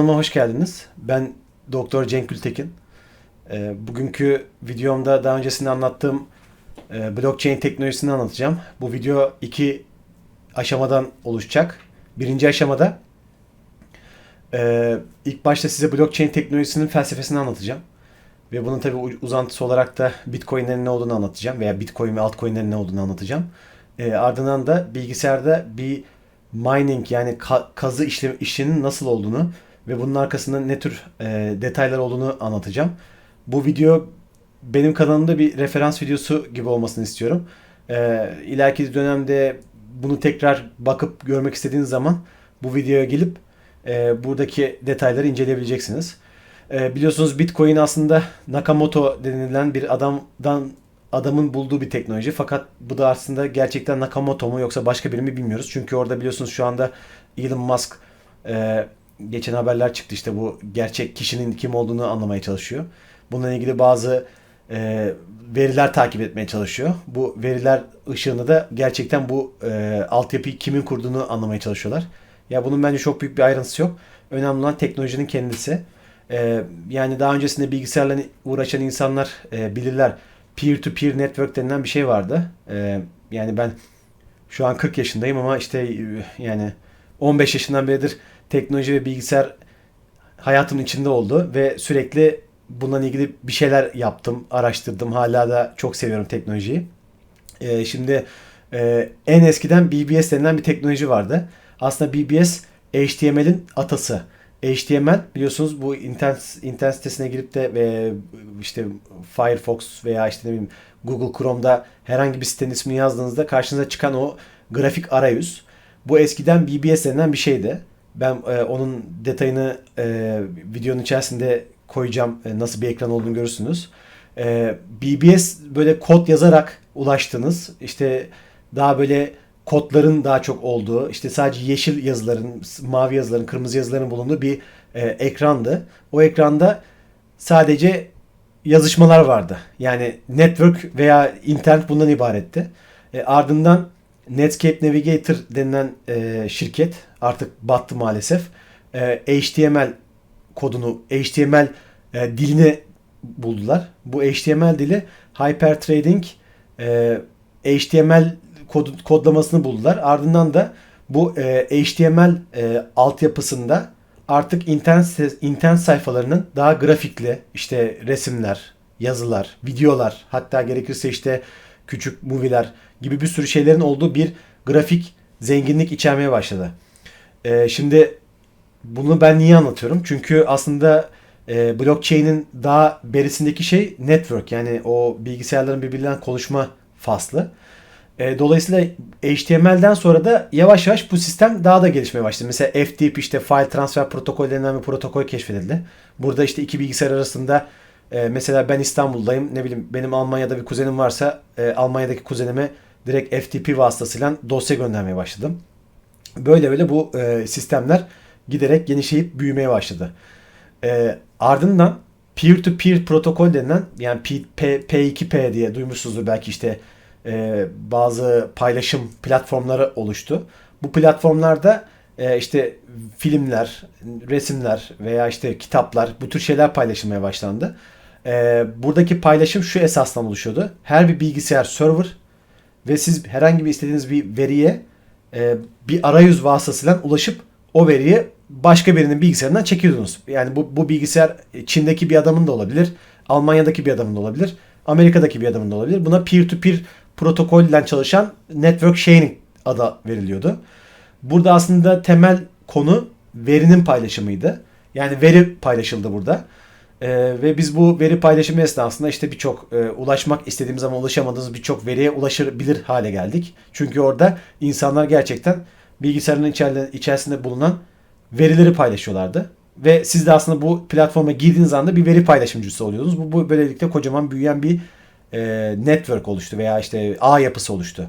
Kanalıma hoş geldiniz. Ben Doktor Cenk Gültekin. Ee, bugünkü videomda daha öncesinde anlattığım e, blockchain teknolojisini anlatacağım. Bu video iki aşamadan oluşacak. Birinci aşamada e, ilk başta size blockchain teknolojisinin felsefesini anlatacağım. Ve bunun tabi uzantısı olarak da Bitcoin'lerin ne olduğunu anlatacağım. Veya Bitcoin ve altcoin'lerin ne olduğunu anlatacağım. E, ardından da bilgisayarda bir mining yani ka- kazı işlem işinin nasıl olduğunu ve bunun arkasında ne tür e, detaylar olduğunu anlatacağım. Bu video benim kanalımda bir referans videosu gibi olmasını istiyorum. E, ileriki dönemde bunu tekrar bakıp görmek istediğiniz zaman bu videoya gelip e, buradaki detayları inceleyebileceksiniz. E, biliyorsunuz Bitcoin aslında Nakamoto denilen bir adamdan adamın bulduğu bir teknoloji. Fakat bu da aslında gerçekten Nakamoto mu yoksa başka biri mi bilmiyoruz. Çünkü orada biliyorsunuz şu anda Elon Musk e, geçen haberler çıktı işte bu gerçek kişinin kim olduğunu anlamaya çalışıyor. Bununla ilgili bazı e, veriler takip etmeye çalışıyor. Bu veriler ışığında da gerçekten bu e, altyapıyı kimin kurduğunu anlamaya çalışıyorlar. Ya bunun bence çok büyük bir ayrıntısı yok. Önemli olan teknolojinin kendisi. E, yani daha öncesinde bilgisayarla uğraşan insanlar e, bilirler peer-to-peer network denilen bir şey vardı. Ee, yani ben şu an 40 yaşındayım ama işte e, yani 15 yaşından beridir teknoloji ve bilgisayar hayatımın içinde oldu ve sürekli bununla ilgili bir şeyler yaptım, araştırdım. Hala da çok seviyorum teknolojiyi. Ee, şimdi e, en eskiden BBS denilen bir teknoloji vardı. Aslında BBS HTML'in atası. HTML biliyorsunuz bu internet, internet sitesine girip de ve işte Firefox veya işte ne bileyim Google Chrome'da herhangi bir sitenin ismini yazdığınızda karşınıza çıkan o grafik arayüz. Bu eskiden BBS denilen bir şeydi. Ben e, onun detayını e, videonun içerisinde koyacağım. E, nasıl bir ekran olduğunu görürsünüz. E, BBS böyle kod yazarak ulaştınız. İşte daha böyle kodların daha çok olduğu, işte sadece yeşil yazıların, mavi yazıların, kırmızı yazıların bulunduğu bir e, ekrandı. O ekranda sadece yazışmalar vardı. Yani network veya internet bundan ibaretti. E, ardından Netscape Navigator denilen e, şirket artık battı maalesef. E, HTML kodunu, HTML e, dilini buldular. Bu HTML dili Hyperthreading e, HTML kod, kodlamasını buldular. Ardından da bu e, HTML e, altyapısında artık internet internet sayfalarının daha grafikli işte resimler, yazılar, videolar hatta gerekirse işte küçük movie'ler gibi bir sürü şeylerin olduğu bir grafik zenginlik içermeye başladı. E, şimdi bunu ben niye anlatıyorum? Çünkü aslında e, blockchain'in daha berisindeki şey network yani o bilgisayarların birbirinden konuşma faslı. E, dolayısıyla HTML'den sonra da yavaş yavaş bu sistem daha da gelişmeye başladı. Mesela FTP işte File Transfer Protokol denilen bir protokol keşfedildi. Burada işte iki bilgisayar arasında e, mesela ben İstanbul'dayım ne bileyim benim Almanya'da bir kuzenim varsa e, Almanya'daki kuzenime direkt FTP vasıtasıyla dosya göndermeye başladım. Böyle böyle bu e, sistemler giderek genişleyip büyümeye başladı. E, ardından peer-to-peer protokol denilen yani P, P, P2P diye duymuşsunuzdur belki işte e, bazı paylaşım platformları oluştu. Bu platformlarda e, işte filmler, resimler veya işte kitaplar bu tür şeyler paylaşılmaya başlandı. E, buradaki paylaşım şu esasdan oluşuyordu. Her bir bilgisayar server ve siz herhangi bir istediğiniz bir veriye e, bir arayüz vasıtasıyla ulaşıp o veriyi başka birinin bilgisayarından çekiyordunuz. Yani bu, bu bilgisayar Çin'deki bir adamın da olabilir, Almanya'daki bir adamın da olabilir, Amerika'daki bir adamın da olabilir. Buna peer-to-peer protokolle çalışan network sharing adı veriliyordu. Burada aslında temel konu verinin paylaşımıydı. Yani veri paylaşıldı burada. Ee, ve biz bu veri paylaşımı esnasında işte birçok e, ulaşmak istediğimiz ama ulaşamadığımız birçok veriye ulaşabilir hale geldik. Çünkü orada insanlar gerçekten bilgisayarın içerisinde bulunan verileri paylaşıyorlardı. Ve siz de aslında bu platforma girdiğiniz anda bir veri paylaşımcısı oluyorsunuz. Bu, bu böylelikle kocaman büyüyen bir e, network oluştu veya işte ağ yapısı oluştu.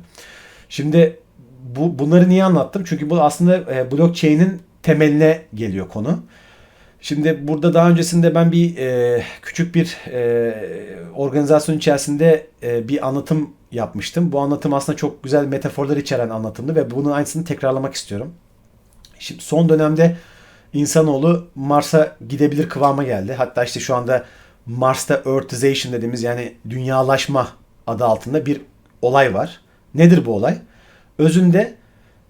Şimdi bu bunları niye anlattım? Çünkü bu aslında e, blockchain'in temeline geliyor konu. Şimdi burada daha öncesinde ben bir e, küçük bir e, organizasyon içerisinde e, bir anlatım yapmıştım. Bu anlatım aslında çok güzel metaforlar içeren anlatımdı ve bunun aynısını tekrarlamak istiyorum. Şimdi son dönemde insanoğlu Mars'a gidebilir kıvama geldi. Hatta işte şu anda Mars'ta Earthization dediğimiz yani dünyalaşma adı altında bir olay var. Nedir bu olay? Özünde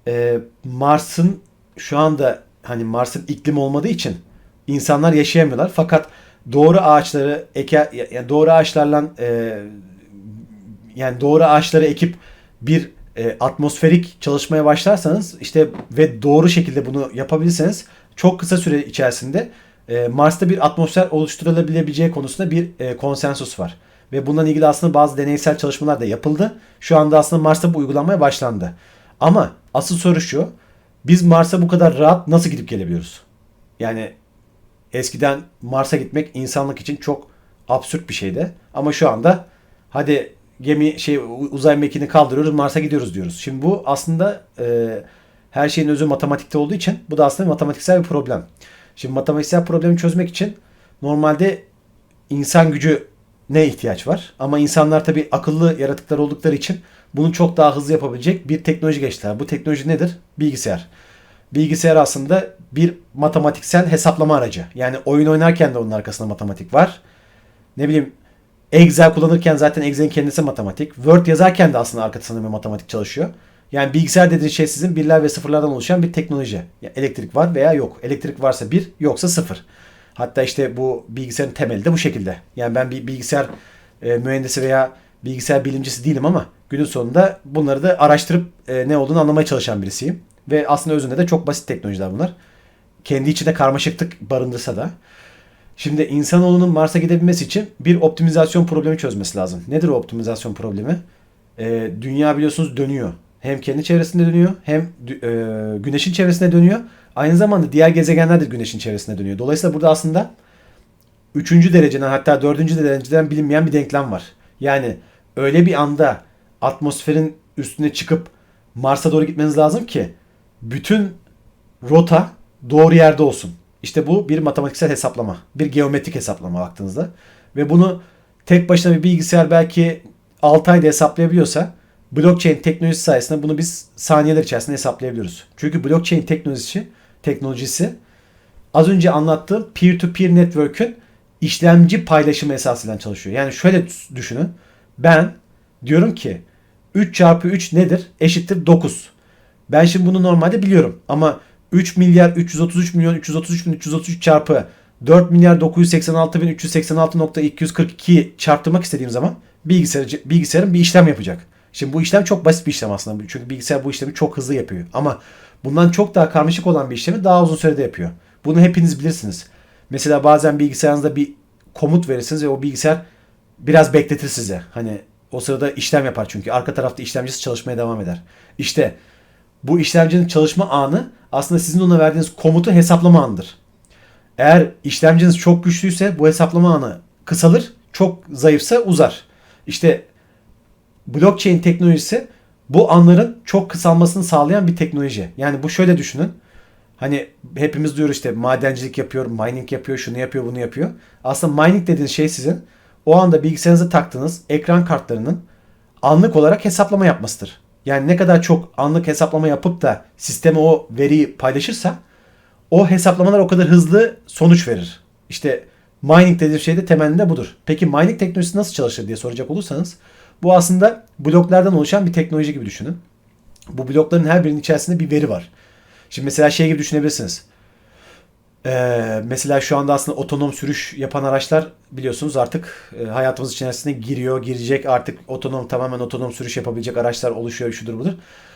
e, Mars'ın şu anda hani Mars'ın iklim olmadığı için insanlar yaşayamıyorlar. Fakat doğru ağaçları eke, yani doğru ağaçlarla e, yani doğru ağaçları ekip bir e, atmosferik çalışmaya başlarsanız işte ve doğru şekilde bunu yapabilirseniz çok kısa süre içerisinde e, Mars'ta bir atmosfer oluşturulabileceği konusunda bir e, konsensus var. Ve bundan ilgili aslında bazı deneysel çalışmalar da yapıldı. Şu anda aslında Mars'ta bu uygulanmaya başlandı. Ama asıl soru şu. Biz Mars'a bu kadar rahat nasıl gidip gelebiliyoruz? Yani eskiden Mars'a gitmek insanlık için çok absürt bir şeydi. Ama şu anda hadi gemi şey uzay mekiğini kaldırıyoruz Mars'a gidiyoruz diyoruz. Şimdi bu aslında e, her şeyin özü matematikte olduğu için bu da aslında matematiksel bir problem. Şimdi matematiksel problemi çözmek için normalde insan gücü ne ihtiyaç var? Ama insanlar tabii akıllı yaratıklar oldukları için bunu çok daha hızlı yapabilecek bir teknoloji geçtiler. Bu teknoloji nedir? Bilgisayar. Bilgisayar aslında bir matematiksel hesaplama aracı. Yani oyun oynarken de onun arkasında matematik var. Ne bileyim Excel kullanırken zaten Excel'in kendisi matematik. Word yazarken de aslında arkasında bir matematik çalışıyor. Yani bilgisayar dediğiniz şey sizin birler ve sıfırlardan oluşan bir teknoloji. Yani elektrik var veya yok. Elektrik varsa bir, yoksa sıfır. Hatta işte bu bilgisayarın temeli de bu şekilde. Yani ben bir bilgisayar e, mühendisi veya bilgisayar bilimcisi değilim ama günün sonunda bunları da araştırıp e, ne olduğunu anlamaya çalışan birisiyim. Ve aslında özünde de çok basit teknolojiler bunlar. Kendi içinde karmaşıklık barındırsa da. Şimdi insanoğlunun Mars'a gidebilmesi için bir optimizasyon problemi çözmesi lazım. Nedir o optimizasyon problemi? E, dünya biliyorsunuz dönüyor. Hem kendi çevresinde dönüyor hem e, güneşin çevresinde dönüyor. Aynı zamanda diğer gezegenler de güneşin çevresinde dönüyor. Dolayısıyla burada aslında üçüncü dereceden hatta dördüncü dereceden bilinmeyen bir denklem var. Yani öyle bir anda atmosferin üstüne çıkıp Mars'a doğru gitmeniz lazım ki bütün rota doğru yerde olsun. İşte bu bir matematiksel hesaplama. Bir geometrik hesaplama baktığınızda. Ve bunu tek başına bir bilgisayar belki 6 ayda hesaplayabiliyorsa blockchain teknolojisi sayesinde bunu biz saniyeler içerisinde hesaplayabiliyoruz. Çünkü blockchain teknolojisi teknolojisi az önce anlattığım peer-to-peer network'ün işlemci paylaşımı esasıyla çalışıyor. Yani şöyle düşünün. Ben diyorum ki 3 çarpı 3 nedir? Eşittir 9. Ben şimdi bunu normalde biliyorum. Ama 3 milyar 333 milyon 333 bin 333 çarpı 4 milyar 986 bin 386.242 çarptırmak istediğim zaman bilgisayar, bilgisayarın bir işlem yapacak. Şimdi bu işlem çok basit bir işlem aslında. Çünkü bilgisayar bu işlemi çok hızlı yapıyor. Ama bundan çok daha karmaşık olan bir işlemi daha uzun sürede yapıyor. Bunu hepiniz bilirsiniz. Mesela bazen bilgisayarınızda bir komut verirsiniz ve o bilgisayar biraz bekletir size. Hani o sırada işlem yapar çünkü. Arka tarafta işlemcisi çalışmaya devam eder. İşte bu işlemcinin çalışma anı aslında sizin ona verdiğiniz komutu hesaplama anıdır. Eğer işlemciniz çok güçlüyse bu hesaplama anı kısalır, çok zayıfsa uzar. İşte blockchain teknolojisi bu anların çok kısalmasını sağlayan bir teknoloji. Yani bu şöyle düşünün. Hani hepimiz diyoruz işte madencilik yapıyor, mining yapıyor, şunu yapıyor, bunu yapıyor. Aslında mining dediğiniz şey sizin o anda bilgisayarınıza taktığınız ekran kartlarının anlık olarak hesaplama yapmasıdır. Yani ne kadar çok anlık hesaplama yapıp da sisteme o veriyi paylaşırsa o hesaplamalar o kadar hızlı sonuç verir. İşte mining dediğim şey de temelinde budur. Peki mining teknolojisi nasıl çalışır diye soracak olursanız bu aslında bloklardan oluşan bir teknoloji gibi düşünün. Bu blokların her birinin içerisinde bir veri var. Şimdi mesela şey gibi düşünebilirsiniz. Ee, mesela şu anda aslında otonom sürüş yapan araçlar biliyorsunuz artık e, hayatımız içerisine giriyor, girecek. Artık otonom tamamen otonom sürüş yapabilecek araçlar oluşuyor, şudur budur.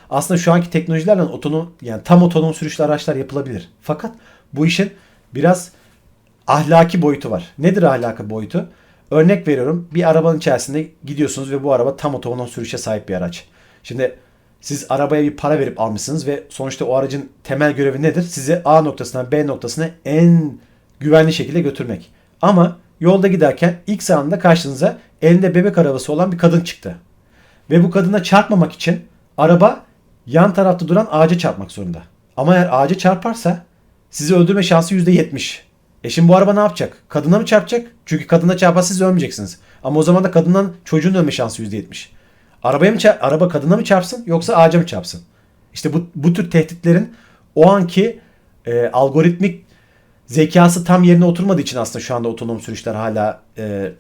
Aslında şu anki teknolojilerle otonom yani tam otonom sürüşlü araçlar yapılabilir. Fakat bu işin biraz ahlaki boyutu var. Nedir ahlaki boyutu? Örnek veriyorum. Bir arabanın içerisinde gidiyorsunuz ve bu araba tam otonom sürüşe sahip bir araç. Şimdi siz arabaya bir para verip almışsınız ve sonuçta o aracın temel görevi nedir? Sizi A noktasından B noktasına en güvenli şekilde götürmek. Ama yolda giderken ilk anında karşınıza elinde bebek arabası olan bir kadın çıktı. Ve bu kadına çarpmamak için araba yan tarafta duran ağaca çarpmak zorunda. Ama eğer ağaca çarparsa sizi öldürme şansı %70. E şimdi bu araba ne yapacak? Kadına mı çarpacak? Çünkü kadına çarparsa siz ölmeyeceksiniz. Ama o zaman da kadından çocuğun ölme şansı %70. Arabaya mı araba kadına mı çarpsın yoksa ağaca mı çarpsın? İşte bu, bu tür tehditlerin o anki e, algoritmik zekası tam yerine oturmadığı için aslında şu anda otonom sürüşler hala e,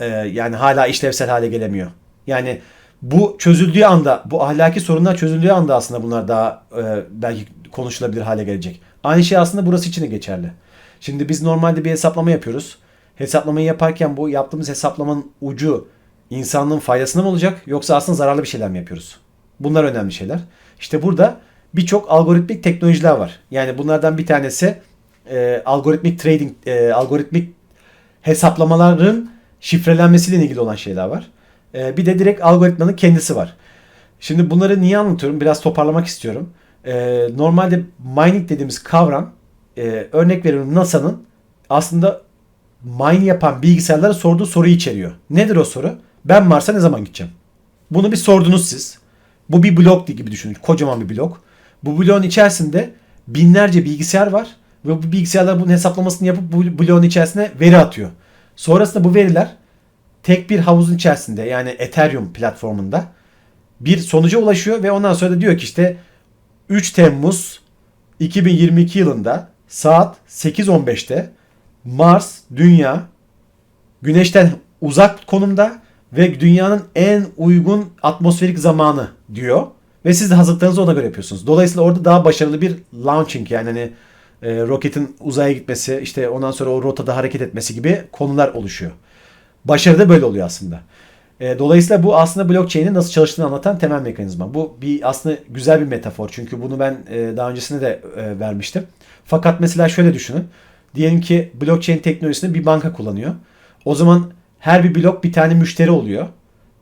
e, yani hala işlevsel hale gelemiyor. Yani bu çözüldüğü anda, bu ahlaki sorunlar çözüldüğü anda aslında bunlar daha e, belki konuşulabilir hale gelecek. Aynı şey aslında burası için de geçerli. Şimdi biz normalde bir hesaplama yapıyoruz. Hesaplamayı yaparken bu yaptığımız hesaplamanın ucu insanlığın faydasına mı olacak yoksa aslında zararlı bir şeyler mi yapıyoruz? Bunlar önemli şeyler. İşte burada birçok algoritmik teknolojiler var. Yani bunlardan bir tanesi e, algoritmik trading, e, algoritmik hesaplamaların şifrelenmesiyle ilgili olan şeyler var. E, bir de direkt algoritmanın kendisi var. Şimdi bunları niye anlatıyorum? Biraz toparlamak istiyorum. E, normalde mining dediğimiz kavram e, örnek veriyorum NASA'nın aslında mine yapan bilgisayarlara sorduğu soruyu içeriyor. Nedir o soru? Ben Mars'a ne zaman gideceğim? Bunu bir sordunuz siz. Bu bir blok gibi düşünün. Kocaman bir blok. Bu bloğun içerisinde binlerce bilgisayar var ve bu bilgisayarlar bunun hesaplamasını yapıp bu bloğun içerisine veri atıyor. Sonrasında bu veriler tek bir havuzun içerisinde yani Ethereum platformunda bir sonuca ulaşıyor ve ondan sonra da diyor ki işte 3 Temmuz 2022 yılında saat 8.15'te Mars, Dünya Güneş'ten uzak konumda ve dünyanın en uygun atmosferik zamanı diyor. Ve siz de hazırlıklarınızı ona göre yapıyorsunuz. Dolayısıyla orada daha başarılı bir launching yani hani e, roketin uzaya gitmesi, işte ondan sonra o rotada hareket etmesi gibi konular oluşuyor. Başarı da böyle oluyor aslında. E, dolayısıyla bu aslında blockchain'in nasıl çalıştığını anlatan temel mekanizma. Bu bir aslında güzel bir metafor. Çünkü bunu ben e, daha öncesinde de e, vermiştim. Fakat mesela şöyle düşünün. Diyelim ki blockchain teknolojisini bir banka kullanıyor. O zaman her bir blok bir tane müşteri oluyor.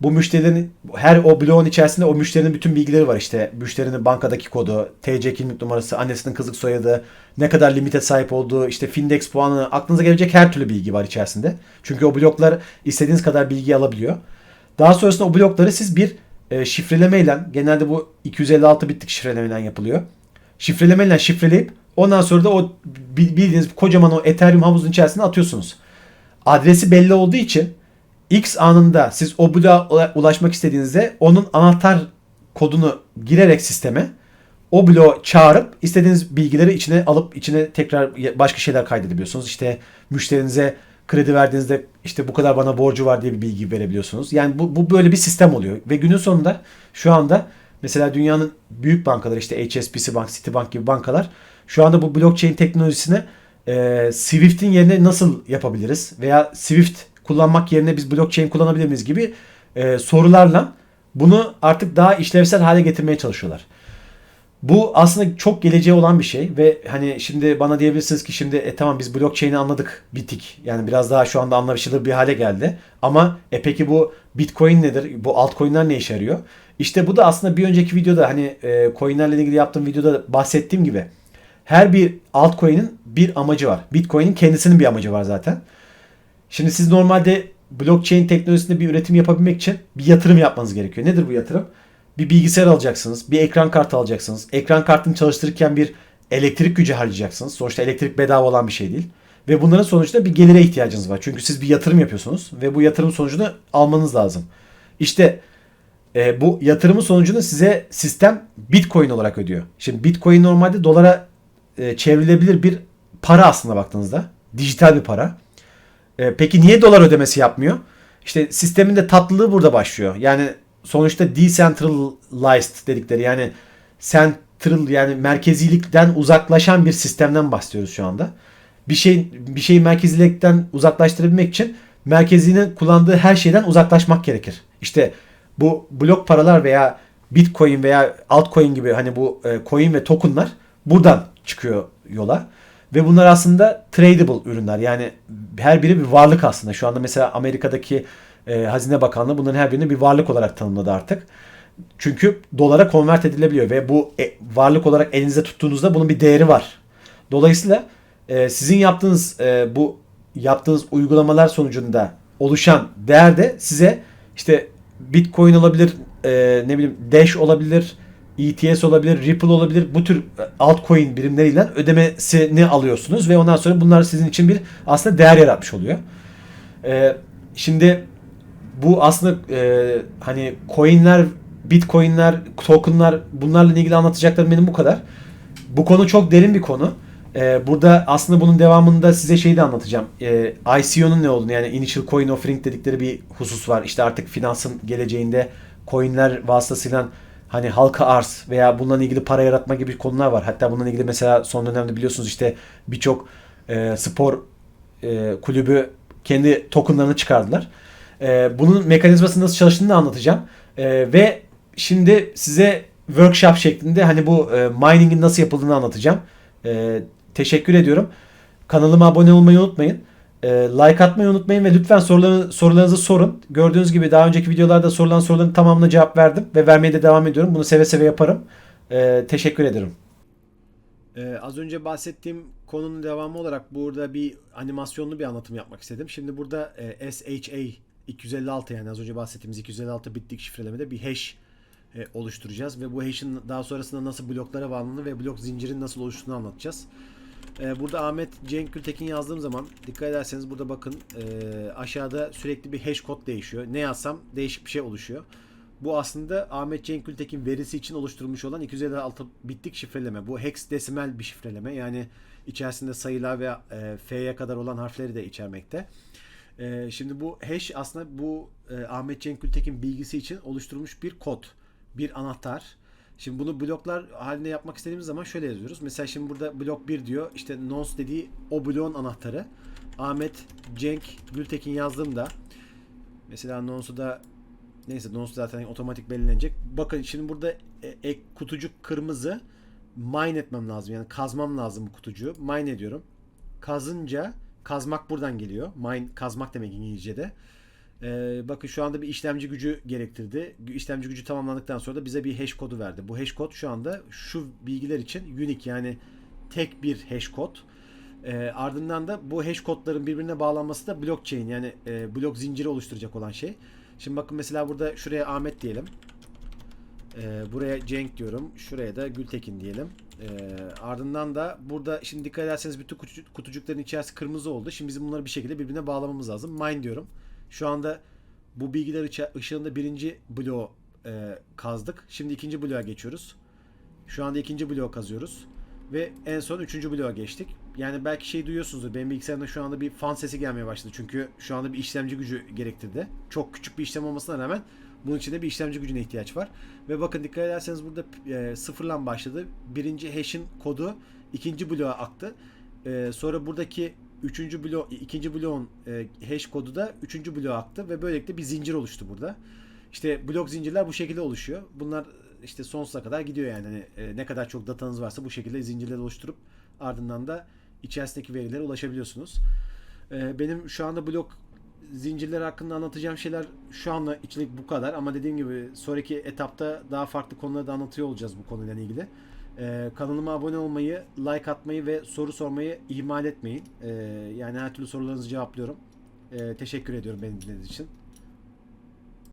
Bu müşterilerin her o bloğun içerisinde o müşterinin bütün bilgileri var işte. Müşterinin bankadaki kodu, TC kimlik numarası, annesinin kızlık soyadı, ne kadar limite sahip olduğu, işte Findex puanı, aklınıza gelecek her türlü bilgi var içerisinde. Çünkü o bloklar istediğiniz kadar bilgi alabiliyor. Daha sonrasında o blokları siz bir e, şifrelemeyle, genelde bu 256 bitlik şifrelemeyle yapılıyor. Şifrelemeyle şifreleyip ondan sonra da o bildiğiniz kocaman o Ethereum havuzun içerisine atıyorsunuz. Adresi belli olduğu için X anında siz o bloğa ulaşmak istediğinizde onun anahtar kodunu girerek sisteme o bloğu çağırıp istediğiniz bilgileri içine alıp içine tekrar başka şeyler kaydedebiliyorsunuz. İşte müşterinize kredi verdiğinizde işte bu kadar bana borcu var diye bir bilgi verebiliyorsunuz. Yani bu, bu böyle bir sistem oluyor. Ve günün sonunda şu anda mesela dünyanın büyük bankaları işte HSBC Bank, Citibank gibi bankalar şu anda bu blockchain teknolojisine e, Swift'in yerine nasıl yapabiliriz? Veya Swift kullanmak yerine biz blockchain kullanabilir miyiz gibi e, sorularla bunu artık daha işlevsel hale getirmeye çalışıyorlar. Bu aslında çok geleceğe olan bir şey ve hani şimdi bana diyebilirsiniz ki şimdi e, tamam biz blockchain'i anladık bittik. Yani biraz daha şu anda anlaşılır bir hale geldi. Ama e peki bu bitcoin nedir? Bu altcoin'ler ne işe yarıyor? İşte bu da aslında bir önceki videoda hani e, coin'lerle ilgili yaptığım videoda bahsettiğim gibi her bir altcoin'in bir amacı var. Bitcoin'in kendisinin bir amacı var zaten. Şimdi siz normalde blockchain teknolojisinde bir üretim yapabilmek için bir yatırım yapmanız gerekiyor. Nedir bu yatırım? Bir bilgisayar alacaksınız, bir ekran kartı alacaksınız. Ekran kartını çalıştırırken bir elektrik gücü harcayacaksınız. Sonuçta elektrik bedava olan bir şey değil. Ve bunların sonucunda bir gelire ihtiyacınız var. Çünkü siz bir yatırım yapıyorsunuz ve bu yatırım sonucunu almanız lazım. İşte e, bu yatırımın sonucunu size sistem Bitcoin olarak ödüyor. Şimdi Bitcoin normalde dolara e, çevrilebilir bir para aslında baktığınızda. Dijital bir para. E, peki niye dolar ödemesi yapmıyor? İşte sistemin de tatlılığı burada başlıyor. Yani sonuçta decentralized dedikleri yani central yani merkezilikten uzaklaşan bir sistemden bahsediyoruz şu anda. Bir şey bir şeyi merkezilikten uzaklaştırabilmek için merkezinin kullandığı her şeyden uzaklaşmak gerekir. İşte bu blok paralar veya Bitcoin veya altcoin gibi hani bu e, coin ve tokenlar buradan çıkıyor yola. Ve bunlar aslında tradable ürünler. Yani her biri bir varlık aslında. Şu anda mesela Amerika'daki e, Hazine Bakanlığı bunların her birini bir varlık olarak tanımladı artık. Çünkü dolara konvert edilebiliyor ve bu e, varlık olarak elinizde tuttuğunuzda bunun bir değeri var. Dolayısıyla e, sizin yaptığınız e, bu yaptığınız uygulamalar sonucunda oluşan değer de size işte Bitcoin olabilir, e, ne bileyim Dash olabilir, ETS olabilir, Ripple olabilir. Bu tür altcoin birimleriyle ödemesini alıyorsunuz ve ondan sonra bunlar sizin için bir aslında değer yaratmış oluyor. Ee, şimdi bu aslında e, hani coinler, bitcoinler, tokenlar bunlarla ilgili anlatacaklarım benim bu kadar. Bu konu çok derin bir konu. Ee, burada aslında bunun devamında size şeyi de anlatacağım. Ee, ICO'nun ne olduğunu yani Initial Coin Offering dedikleri bir husus var. İşte artık finansın geleceğinde coinler vasıtasıyla hani halka arz veya bununla ilgili para yaratma gibi konular var. Hatta bununla ilgili mesela son dönemde biliyorsunuz işte birçok e, spor e, kulübü kendi tokenlarını çıkardılar. E, bunun mekanizması nasıl çalıştığını da anlatacağım. E, ve şimdi size workshop şeklinde hani bu e, mining'in nasıl yapıldığını anlatacağım. E, teşekkür ediyorum. Kanalıma abone olmayı unutmayın. E, like atmayı unutmayın ve lütfen sorularını, sorularınızı sorun. Gördüğünüz gibi daha önceki videolarda sorulan soruların tamamına cevap verdim ve vermeye de devam ediyorum. Bunu seve seve yaparım. E, teşekkür ederim. Ee, az önce bahsettiğim konunun devamı olarak burada bir animasyonlu bir anlatım yapmak istedim. Şimdi burada e, SHA 256 yani az önce bahsettiğimiz 256 bitlik şifrelemede bir hash e, oluşturacağız ve bu hash'in daha sonrasında nasıl bloklara bağlandığını ve blok zincirin nasıl oluştuğunu anlatacağız. E, burada Ahmet Cenk Gültekin yazdığım zaman dikkat ederseniz burada bakın e, aşağıda sürekli bir hash kod değişiyor. Ne yazsam değişik bir şey oluşuyor. Bu aslında Ahmet Cenk Gültekin verisi için oluşturulmuş olan 256 bitlik şifreleme. Bu hexadesimal bir şifreleme. Yani içerisinde sayılar ve e, F'ye kadar olan harfleri de içermekte. E, şimdi bu hash aslında bu e, Ahmet Cenk Gültekin bilgisi için oluşturulmuş bir kod. Bir anahtar. Şimdi bunu bloklar halinde yapmak istediğimiz zaman şöyle yazıyoruz. Mesela şimdi burada blok 1 diyor. İşte nonce dediği o bloğun anahtarı. Ahmet Cenk Gültekin yazdığımda mesela nonce'u da Neyse donus zaten otomatik belirlenecek. Bakın şimdi burada e, ek kutucuk kırmızı mine etmem lazım. Yani kazmam lazım bu kutucuğu. Mine ediyorum. Kazınca kazmak buradan geliyor. Mine kazmak demek İngilizce'de. Ee, bakın şu anda bir işlemci gücü gerektirdi. İşlemci gücü tamamlandıktan sonra da bize bir hash kodu verdi. Bu hash kod şu anda şu bilgiler için unique yani tek bir hash kod. Ee, ardından da bu hash kodların birbirine bağlanması da blockchain yani e, blok zinciri oluşturacak olan şey. Şimdi bakın mesela burada şuraya Ahmet diyelim. Ee, buraya Cenk diyorum. Şuraya da Gültekin diyelim. Ee, ardından da burada şimdi dikkat ederseniz bütün kutucuk- kutucukların içerisi kırmızı oldu. Şimdi bizim bunları bir şekilde birbirine bağlamamız lazım. Mine diyorum. Şu anda bu bilgiler ışığında birinci bloğu e, kazdık. Şimdi ikinci bloğa geçiyoruz. Şu anda ikinci bloğu kazıyoruz. Ve en son üçüncü bloğa geçtik. Yani belki şey duyuyorsunuzdur. Benim bilgisayarımda şu anda bir fan sesi gelmeye başladı. Çünkü şu anda bir işlemci gücü gerektirdi. Çok küçük bir işlem olmasına rağmen bunun için de bir işlemci gücüne ihtiyaç var. Ve bakın dikkat ederseniz burada e, sıfırlan başladı. Birinci hash'in kodu ikinci bloğa aktı. E, sonra buradaki üçüncü blok, ikinci bloğun e, hash kodu da üçüncü bloğa aktı. Ve böylelikle bir zincir oluştu burada. İşte blok zincirler bu şekilde oluşuyor. Bunlar işte sonsuza kadar gidiyor yani. Hani, e, ne kadar çok datanız varsa bu şekilde zincirler oluşturup ardından da içerisindeki verilere ulaşabiliyorsunuz. E, benim şu anda blok zincirler hakkında anlatacağım şeyler şu anda içlik bu kadar ama dediğim gibi sonraki etapta daha farklı konuları da anlatıyor olacağız bu konuyla ilgili. E, kanalıma abone olmayı, like atmayı ve soru sormayı ihmal etmeyin. E, yani her türlü sorularınızı cevaplıyorum. E, teşekkür ediyorum beni dinlediğiniz için.